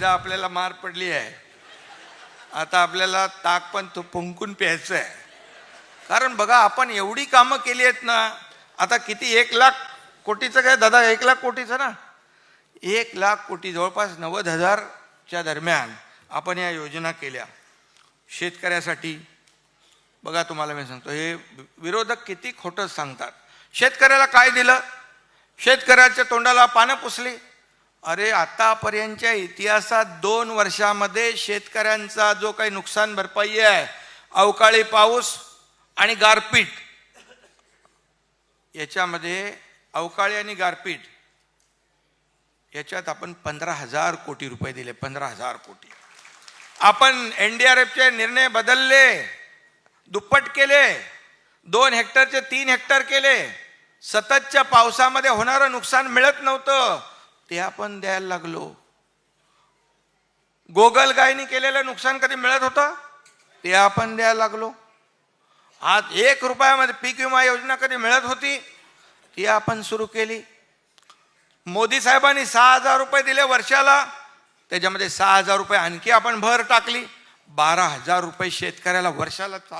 एकदा आपल्याला मार पडली आहे. आता आपल्याला ताक पण तो फुंकून प्यायचं आहे. कारण बघा आपण एवढी कामं केली आहेत ना आता किती एक लाख कोटीचं काय? दादा एक लाख कोटीचं ना? एक लाख कोटी जवळपास नव्वद हजारच्या दरम्यान आपण या योजना केल्या. शेतकऱ्यासाठी. बघा तुम्हाला मी सांगतो हे विरोधक किती खोटं सांगतात. शेतकऱ्याला काय दिलं? शेतकऱ्याच्या तोंडाला पानं पुसली. अरे आतापर्यंतच्या इतिहासात दोन वर्षामध्ये शेतकऱ्यांचा जो काही नुकसान भरपाई आहे अवकाळी पाऊस आणि गारपीट याच्यामध्ये अवकाळी आणि गारपीट याच्यात आपण पंधरा हजार कोटी रुपये दिले पंधरा हजार कोटी. आपण एन डी आर एफचे निर्णय बदलले दुप्पट केले दोन हेक्टरचे तीन हेक्टर केले सततच्या पावसामध्ये होणारं नुकसान मिळत नव्हतं. ते आपण द्यायला लागलो. गोगल गायनी केलेलं नुकसान कधी मिळत होतं? ते आपण द्यायला लागलो. आज एक रुपयामध्ये पीक विमा योजना कधी मिळत होती? ती आपण सुरू केली. मोदी साहेबांनी सहा हजार रुपये दिले वर्षाला. त्याच्यामध्ये सहा हजार रुपये आणखी आपण भर टाकली. बारा हजार रुपये शेतकऱ्याला वर्षाला चालू